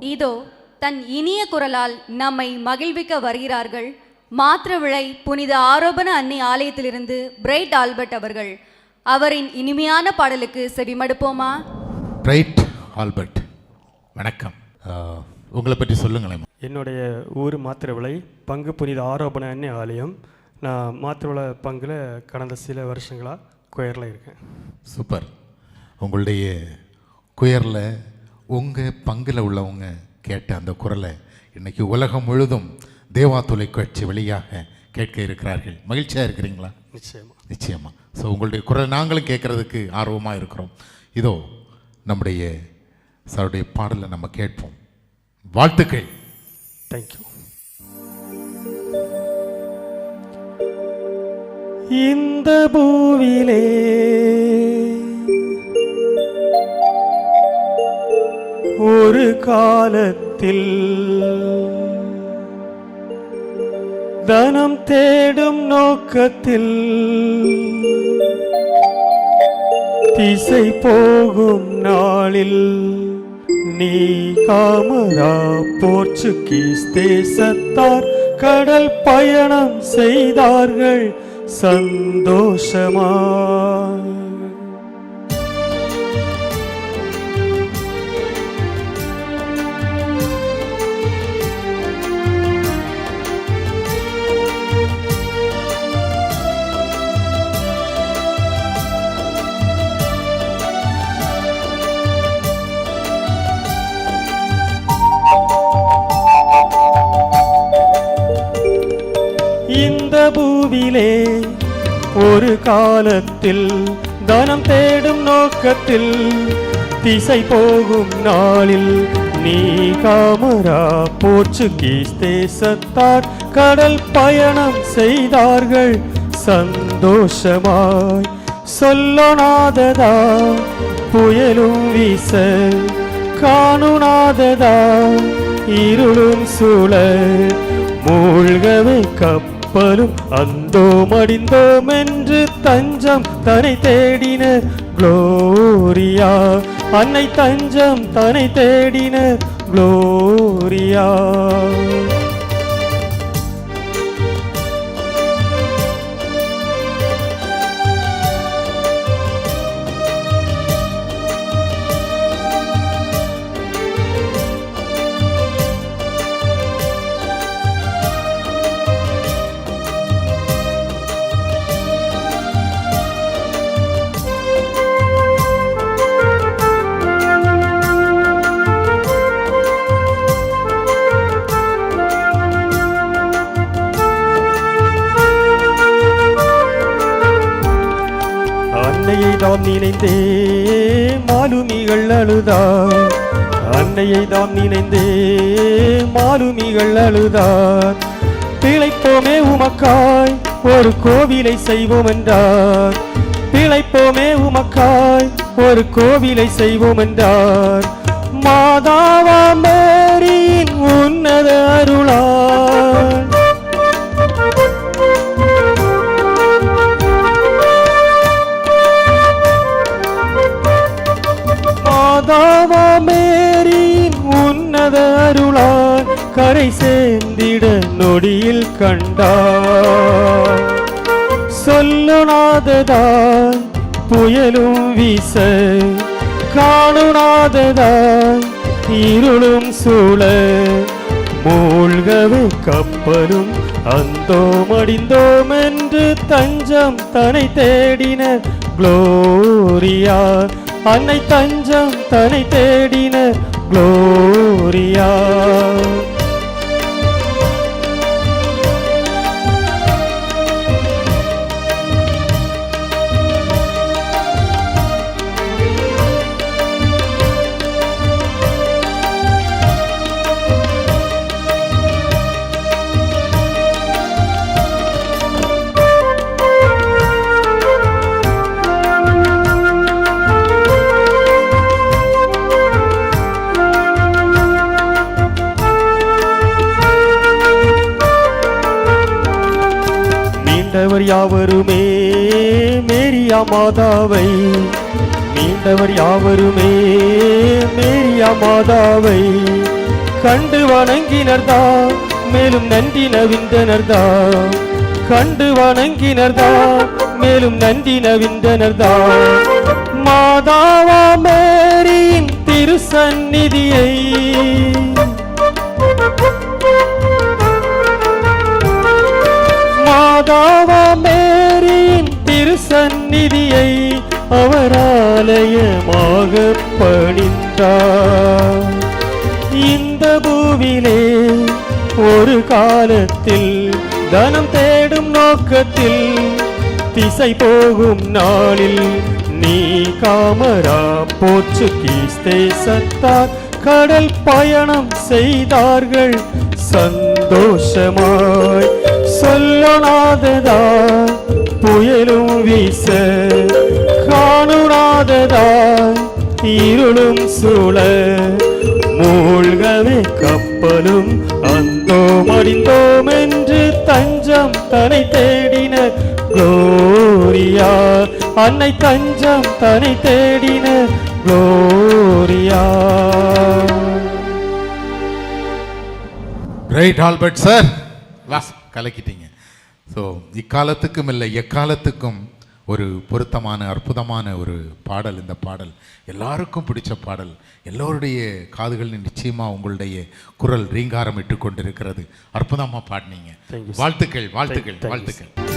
இதோ தன் இனிய குரலால் நம்மை மகிழ்விக்க வருகிறார்கள் மாத்திரவிளை புனித ஆரோபண அன்னை ஆலயத்திலிருந்து பிரைட் ஆல்பர்ட் அவர்கள். அவரின் இனிமையான பாடலுக்கு செவிமடுப்போமா? பிரைட் ஆல்பர்ட் வணக்கம். உங்களை பற்றி சொல்லுங்களேன். என்னுடைய ஊர் மாத்திரவிளை பங்கு புனித ஆரோபண அன்னை ஆலயம். நான் மாத்திரவிளை பங்கில் கடந்த சில வருஷங்களாக குயரில் இருக்கேன். சூப்பர். உங்களுடைய குயரில் உங்கள் பங்கில் உள்ளவங்க கேட்ட அந்த குரலை இன்னைக்கு உலகம் முழுதும் தேவா தொலைக்காட்சி வழியாக கேட்க இருக்கிறார்கள். மகிழ்ச்சியாக இருக்கிறீங்களா? நிச்சயமாக நிச்சயமா. ஸோ உங்களுடைய குரல் நாங்களும் கேட்குறதுக்கு ஆர்வமாக இருக்கிறோம். இதோ நம்முடைய சாருடைய பாடலை நம்ம கேட்போம். வாழ்த்துக்கள். தேங்க்யூ இந்த பூவிலே ஒரு காலத்தில் தனம் தேடும் நோக்கத்தில் திசை போகும் நாளில் நீ காமரா போர்ச்சுகீஸ் தேசத்தார் கடல் பயணம் செய்தார்கள் சந்தோஷமா? பூவிலே ஒரு காலத்தில் தனம் தேடும் நோக்கத்தில் திசை போகும் நாளில் நீ காமரா போர்ச்சுகீஸ் தேசத்தார் கடல் பயணம் செய்தார்கள் சந்தோஷமாய். சொல்லொணாததா? புயலும் வீச காணுணாததா? இருளும் சூழ மூழ்கவே கப்பலும் அந்தோம் அடிந்தோம் என்று தஞ்சம் தன்னை தேடின குளோரியா அன்னை தஞ்சம் தன்னை தேடின குளோரியா அன்னையை நினைந்தே மாலுமிகள் அழுதார் அன்னையை தாம் நினைந்தே மாலுமிகள் அழுதார் பிழைப்போமே உமக்காய் ஒரு கோவிலை செய்வோம் என்றார். பிழைப்போமே உமக்காய் ஒரு கோவிலை செய்வோம் என்றார். மாதாவா மேரியின் உன்னத அருளார் மாதாவா உன்னத அருளால் கரை சேர்ந்திட நொடியில் கண்டார். சொல்லுனாததாய் புயலும் வீச காணுனாததாய் இருளும் சூழ மூழ்கவே கப்பலும் அந்தோம் அடிந்தோம் என்று தஞ்சம் தனை தேடின குளோரியா அன்னை தஞ்சம் தனை தேடின குளோரியா மீண்டவர் யாவருமே மேரியா மாதாவை. மீண்டவர் யாவருமே மேரியா மாதாவை. கண்டு வணங்கினர்தா மேலும் நன்றி நவிந்தனர்தா. கண்டு வணங்கினர்தா மேலும் நன்றி நவிந்தனர்தா. மாதாவா மேரியின் திருசந்நிதியை மாதாவா மேரியின் திருசந்நிதியை அவராலயமாக பணிந்தார். இந்த பூவிலே ஒரு காலத்தில் தனம் தேடும் நோக்கத்தில் திசை போகும் நாளில் நீ காமரா போர்ச்சுகீஸ் தேசத்தார் கடல் பயணம் செய்தார்கள் சந்தோஷமாய். சொல்லனாததா புயலும் வீச காணுனாததா இருளும் சூழ மூழ்கவே கப்பலும் அந்தோ மடிந்தோம் என்று தஞ்சம் தனை தேடின குளோரியா. அன்னை தஞ்சம் தனை தேடின குளோரியா. கிரேட் ஆல்பர்ட் சார் வா கலக்கிட்டீங்க. ஸோ இக்காலத்துக்கும் இல்லை எக்காலத்துக்கும் ஒரு பொருத்தமான அற்புதமான ஒரு பாடல் இந்த பாடல். எல்லாருக்கும் பிடிச்ச பாடல். எல்லோருடைய காதுகளில் நிச்சயமாக உங்களுடைய குரல் ரீங்காரம் இட்டு கொண்டிருக்கிறது அற்புதமாக பாடினீங்க. வாழ்த்துக்கள் வாழ்த்துக்கள். வாழ்த்துக்கள்.